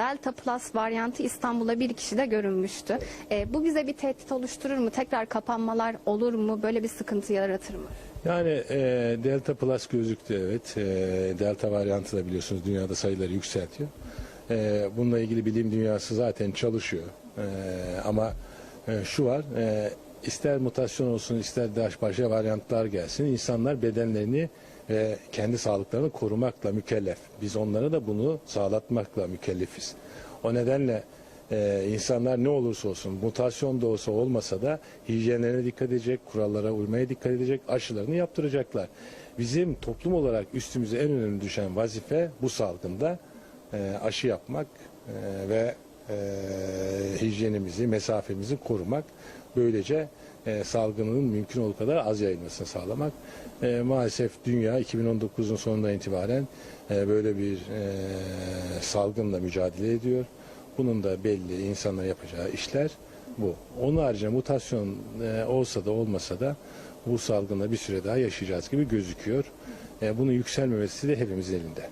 Delta Plus varyantı İstanbul'a bir kişi de görünmüştü. E, bu bize bir tehdit oluşturur mu? Tekrar kapanmalar olur mu? Böyle bir sıkıntı yaratır mı? Yani e, Delta Plus gözüktü evet. E, Delta varyantı da biliyorsunuz dünyada sayıları yükseltiyor. E, bununla ilgili bilim dünyası zaten çalışıyor. E, ama e, şu var, e, ister mutasyon olsun ister başka varyantlar gelsin, insanlar bedenlerini ve kendi sağlıklarını korumakla mükellef. Biz onlara da bunu sağlatmakla mükellefiz. O nedenle ee, insanlar ne olursa olsun mutasyon da olsa olmasa da hijyenlerine dikkat edecek, kurallara uymaya dikkat edecek, aşılarını yaptıracaklar. Bizim toplum olarak üstümüze en önemli düşen vazife bu salgında e, aşı yapmak e, ve e, hijyenimizi, mesafemizi korumak. Böylece e, salgının mümkün olduğu kadar az yayılmasını sağlamak. E, maalesef dünya 2019'un sonundan itibaren e, böyle bir e, salgınla mücadele ediyor. Bunun da belli insanlar yapacağı işler bu. Onun haricinde mutasyon e, olsa da olmasa da bu salgında bir süre daha yaşayacağız gibi gözüküyor. E, bunun yükselmemesi de hepimizin elinde.